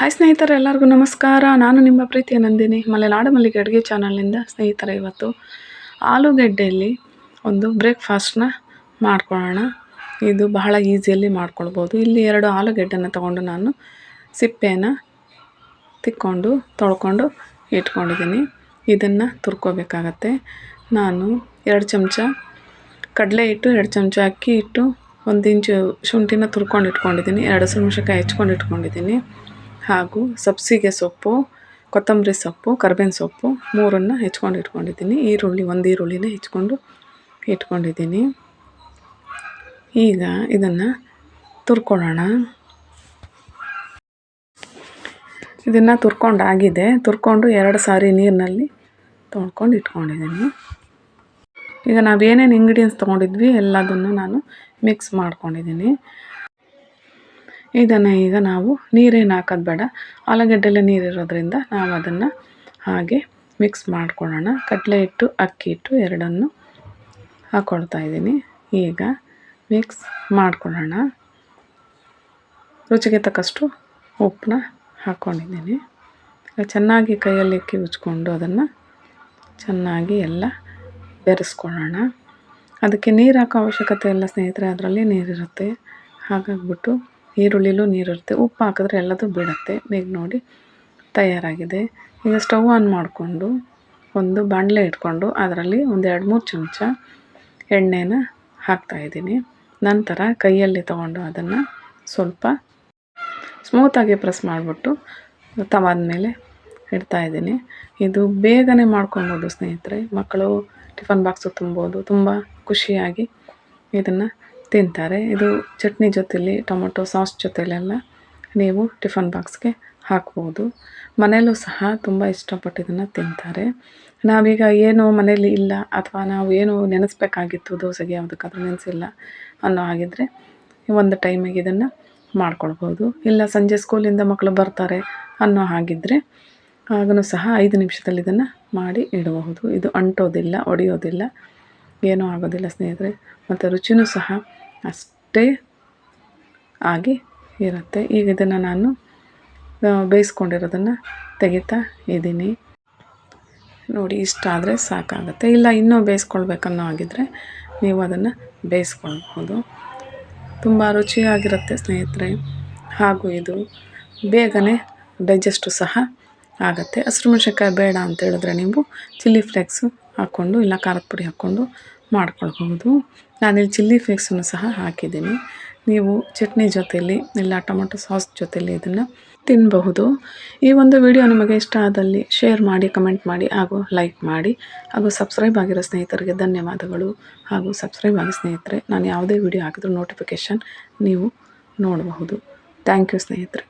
Hi ಸ್ನೇಹಿತರೆ, ಎಲ್ಲರಿಗೂ ನಮಸ್ಕಾರ. ನಾನು ನಿಮ್ಮ ಪ್ರೀತಿಯ ನಂದಿನಿ, ಮಲೆನಾಡ ಮಲ್ಲಿಗೆ ಅಡುಗೆ ಚಾನಲ್ನಿಂದ ಸ್ನೇಹಿತರೆ ಇವತ್ತು ಆಲೂಗೆಡ್ಡೆಯಲ್ಲಿ ಒಂದು ಬ್ರೇಕ್ಫಾಸ್ಟ್ನ ಮಾಡ್ಕೊಳ್ಳೋಣ. ಇದು ಬಹಳ ಈಸಿಯಲ್ಲಿ ಮಾಡ್ಕೊಳ್ಬೋದು. ಇಲ್ಲಿ ಎರಡು ಆಲೂಗೆಡ್ಡೆನ ತೊಗೊಂಡು ನಾನು ಸಿಪ್ಪೆಯನ್ನು ತಿಕ್ಕೊಂಡು, ತೊಳ್ಕೊಂಡು ಇಟ್ಕೊಂಡಿದ್ದೀನಿ. ಇದನ್ನು ತುರ್ಕೋಬೇಕಾಗತ್ತೆ. ನಾನು ಎರಡು ಚಮಚ ಕಡಲೆ ಹಿಟ್ಟು, ಎರಡು ಚಮಚ ಅಕ್ಕಿ ಇಟ್ಟು ಒಂದು ಇಂಚು ಶುಂಠಿನ ತುರ್ಕೊಂಡು ಇಟ್ಕೊಂಡಿದ್ದೀನಿ. ಎರಡು ಹಸಿಮೆಣ್ಸಿನ್ಕಾಯಿ ಹೆಚ್ಕೊಂಡು ಇಟ್ಕೊಂಡಿದ್ದೀನಿ. ಹಾಗೂ ಸಬ್ಸಿಗೆ ಸೊಪ್ಪು, ಕೊತ್ತಂಬರಿ ಸೊಪ್ಪು, ಕರ್ಬೇವಿನ ಸೊಪ್ಪು ಮೂರನ್ನು ಹೆಚ್ಕೊಂಡು ಇಟ್ಕೊಂಡಿದ್ದೀನಿ. ಈರುಳ್ಳಿ, ಒಂದು ಈರುಳ್ಳಿನ ಹೆಚ್ಕೊಂಡು ಇಟ್ಕೊಂಡಿದ್ದೀನಿ. ಈಗ ಇದನ್ನು ತುರ್ಕೊಳ್ಳೋಣ. ಇದನ್ನು ತುರ್ಕೊಂಡಾಗಿದೆ. ತುರ್ಕೊಂಡು ಎರಡು ಸಾರಿ ನೀರಿನಲ್ಲಿ ತೊಳ್ಕೊಂಡು ಇಟ್ಕೊಂಡಿದ್ದೀನಿ. ಈಗ ನಾವೇನೇನು ಇಂಗ್ರೀಡಿಯೆಂಟ್ಸ್ ತೊಗೊಂಡಿದ್ವಿ ಎಲ್ಲದನ್ನು ನಾನು ಮಿಕ್ಸ್ ಮಾಡ್ಕೊಂಡಿದ್ದೀನಿ. ಇದನ್ನು ಈಗ ನಾವು ನೀರೇನು ಹಾಕೋದು ಬೇಡ. ಆಲೂಗಡ್ಡೆಲೆ ನೀರಿರೋದ್ರಿಂದ ನಾವು ಅದನ್ನು ಹಾಗೆ ಮಿಕ್ಸ್ ಮಾಡ್ಕೊಳ್ಳೋಣ. ಕಡಲೆ ಹಿಟ್ಟು, ಅಕ್ಕಿ ಹಿಟ್ಟು ಎರಡನ್ನು ಹಾಕ್ಕೊಳ್ತಾ ಇದ್ದೀನಿ. ಈಗ ಮಿಕ್ಸ್ ಮಾಡ್ಕೊಳ್ಳೋಣ. ರುಚಿಗೆ ತಕ್ಕಷ್ಟು ಉಪ್ಪನ್ನ ಹಾಕ್ಕೊಂಡಿದ್ದೀನಿ ಚೆನ್ನಾಗಿ ಕೈಯಲ್ಲಿ ಕಿವುಚ್ಕೊಂಡು ಅದನ್ನು ಚೆನ್ನಾಗಿ ಎಲ್ಲ ಬೆರೆಸ್ಕೊಳ್ಳೋಣ. ಅದಕ್ಕೆ ನೀರು ಹಾಕೋ ಅವಶ್ಯಕತೆ ಇಲ್ಲ ಸ್ನೇಹಿತರೆ, ಅದರಲ್ಲಿ ನೀರಿರುತ್ತೆ. ಹಾಗಾಗ್ಬಿಟ್ಟು ಈರುಳ್ಳಿಲೂ ನೀರಿರುತ್ತೆ, ಉಪ್ಪು ಹಾಕಿದ್ರೆ ಎಲ್ಲದೂ ಬಿಡುತ್ತೆ. ಬೇಗ ನೋಡಿ, ತಯಾರಾಗಿದೆ. ಈಗ ಸ್ಟವ್ ಆನ್ ಮಾಡಿಕೊಂಡು ಒಂದು ಬಾಣಲೆ ಇಟ್ಕೊಂಡು ಅದರಲ್ಲಿ ಒಂದು ಎರಡು ಮೂರು ಚಮಚ ಎಣ್ಣೆನ ಹಾಕ್ತಾಯಿದ್ದೀನಿ ನಂತರ ಕೈಯಲ್ಲಿ ತಗೊಂಡು ಅದನ್ನು ಸ್ವಲ್ಪ ಸ್ಮೂತಾಗಿ ಪ್ರೆಸ್ ಮಾಡಿಬಿಟ್ಟು ತವಾದ ಮೇಲೆ ಇಡ್ತಾಯಿದ್ದೀನಿ ಇದು ಬೇಗನೆ ಮಾಡ್ಕೊಬೋದು ಸ್ನೇಹಿತರೆ. ಮಕ್ಕಳು ಟಿಫನ್ ಬಾಕ್ಸು ತುಂಬೋದು ತುಂಬ ಖುಷಿಯಾಗಿ ಇದನ್ನು ತಿಂತಾರೆ. ಇದು ಚಟ್ನಿ ಜೊತೆಲಿ, ಟೊಮೊಟೊ ಸಾಸ್ ಜೊತೆಲೆಲ್ಲ ನೀವು ಟಿಫನ್ ಬಾಕ್ಸ್ಗೆ ಹಾಕ್ಬೋದು. ಮನೆಯಲ್ಲೂ ಸಹ ತುಂಬ ಇಷ್ಟಪಟ್ಟು ಇದನ್ನು ತಿಂತಾರೆ. ನಾವೀಗ ಏನು ಮನೇಲಿ ಇಲ್ಲ ಅಥವಾ ನಾವು ಏನು ನೆನೆಸ್ಬೇಕಾಗಿತ್ತು, ದೋಸೆಗೆ ಯಾವುದಕ್ಕಾದ್ರೂ ನೆನೆಸಿಲ್ಲ ಅನ್ನೋ ಹಾಗಿದ್ದರೆ ಒಂದು ಟೈಮಿಗೆ ಇದನ್ನು ಮಾಡ್ಕೊಳ್ಬೋದು. ಇಲ್ಲ ಸಂಜೆ ಸ್ಕೂಲಿಂದ ಮಕ್ಕಳು ಬರ್ತಾರೆ ಅನ್ನೋ ಹಾಗಿದ್ದರೆ ಆಗಲೂ ಸಹ ಐದು ನಿಮಿಷದಲ್ಲಿ ಇದನ್ನು ಮಾಡಿ ಇಡಬಹುದು. ಇದು ಅಂಟೋದಿಲ್ಲ, ಒಡೆಯೋದಿಲ್ಲ, ಏನೂ ಆಗೋದಿಲ್ಲ ಸ್ನೇಹಿತರೆ. ಮತ್ತು ರುಚಿನೂ ಸಹ ಅಷ್ಟೇ ಆಗಿ ಇರುತ್ತೆ. ಈಗ ಇದನ್ನು ನಾನು ಬೇಯಿಸ್ಕೊಂಡಿರೋದನ್ನು ತೆಗಿತಾ ಇದ್ದೀನಿ. ನೋಡಿ, ಇಷ್ಟ ಆದರೆ ಸಾಕಾಗುತ್ತೆ. ಇಲ್ಲ, ಇನ್ನೂ ಬೇಯಿಸ್ಕೊಳ್ಬೇಕನ್ನೋ ಆಗಿದ್ದರೆ ನೀವು ಅದನ್ನು ಬೇಯಿಸ್ಕೊಳ್ಬೋದು. ತುಂಬ ರುಚಿಯಾಗಿರುತ್ತೆ ಸ್ನೇಹಿತರೆ. ಹಾಗೂ ಇದು ಬೇಗನೆ ಡೈಜೆಸ್ಟು ಸಹ ಆಗುತ್ತೆ. ಹಸಿರು ಬೇಡ ಅಂತ ಹೇಳಿದ್ರೆ ನೀವು ಚಿಲ್ಲಿ ಫ್ಲೇಕ್ಸು ಹಾಕ್ಕೊಂಡು ಇಲ್ಲ ಖಾರದ ಪುಡಿ ಹಾಕ್ಕೊಂಡು ಮಾಡ್ಕೊಳ್ಬಹುದು. ನಾನಿಲ್ಲಿ ಚಿಲ್ಲಿ ಫ್ಲೇಕ್ಸನ್ನು ಸಹ ಹಾಕಿದ್ದೀನಿ. ನೀವು ಚಟ್ನಿ ಜೊತೆಯಲ್ಲಿ ಇಲ್ಲ ಟೊಮೊಟೊ ಸಾಸ್ ಜೊತೆಯಲ್ಲಿ ಇದನ್ನು ತಿನ್ನಬಹುದು ಈ ಒಂದು ವಿಡಿಯೋ ನಿಮಗೆ ಇಷ್ಟ ಆದಲ್ಲಿ ಶೇರ್ ಮಾಡಿ, ಕಮೆಂಟ್ ಮಾಡಿ ಹಾಗೂ ಲೈಕ್ ಮಾಡಿ ಹಾಗೂ ಸಬ್ಸ್ಕ್ರೈಬ್ ಆಗಿರೋ ಸ್ನೇಹಿತರಿಗೆ ಧನ್ಯವಾದಗಳು ಹಾಗೂ ಸಬ್ಸ್ಕ್ರೈಬ್ ಆಗಿ ಸ್ನೇಹಿತರೆ, ನಾನು ಯಾವುದೇ ವಿಡಿಯೋ ಹಾಕಿದ್ರೂ ನೋಟಿಫಿಕೇಷನ್ ನೀವು ನೋಡಬಹುದು. ಥ್ಯಾಂಕ್ ಯು ಸ್ನೇಹಿತರೆ.